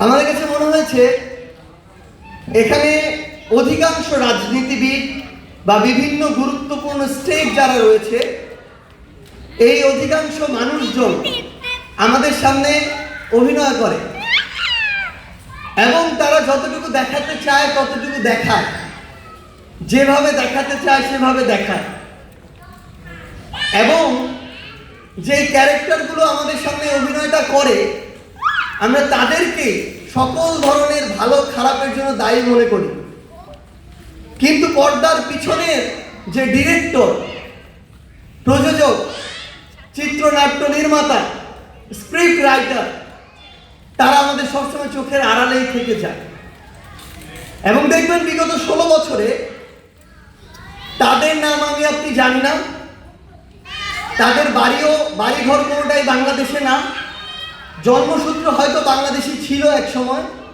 আমাদের কাছে মনে হয়েছে, এখানে অধিকাংশ রাজনীতিবিদ বা বিভিন্ন গুরুত্বপূর্ণ স্টেট যারা রয়েছে, এই অধিকাংশ মানুষজন আমাদের সামনে অভিনয় করে। এবং তারা যতটুকু দেখাতে চায়, ততটুকু দেখায়। যেভাবে দেখাতে চায়, সেভাবে দেখায়। এবং যে ক্যারেক্টারগুলো আমাদের আমরা তাদেরকে সকল ধরনের ভালো খারাপের জন্য দায়ী মনে করি। কিন্তু পর্দার পিছনের যে ডিরেক্টর, প্রযোজক, চিত্রনাট্য নির্মাতা স্ক্রিপ্ট রাইটার তারা আমাদের সবসময় চোখের আড়ালেই থেকে যায়। এবং দেখবেন বিগত ষোলো বছরে তাদের নাম আমি আপনি জানি না। তাদের বাড়িও, বাড়িঘর কোনোটাই বাংলাদেশে না। জন্মসূত্র হয়তো বাংলাদেশি ছিল এক সময়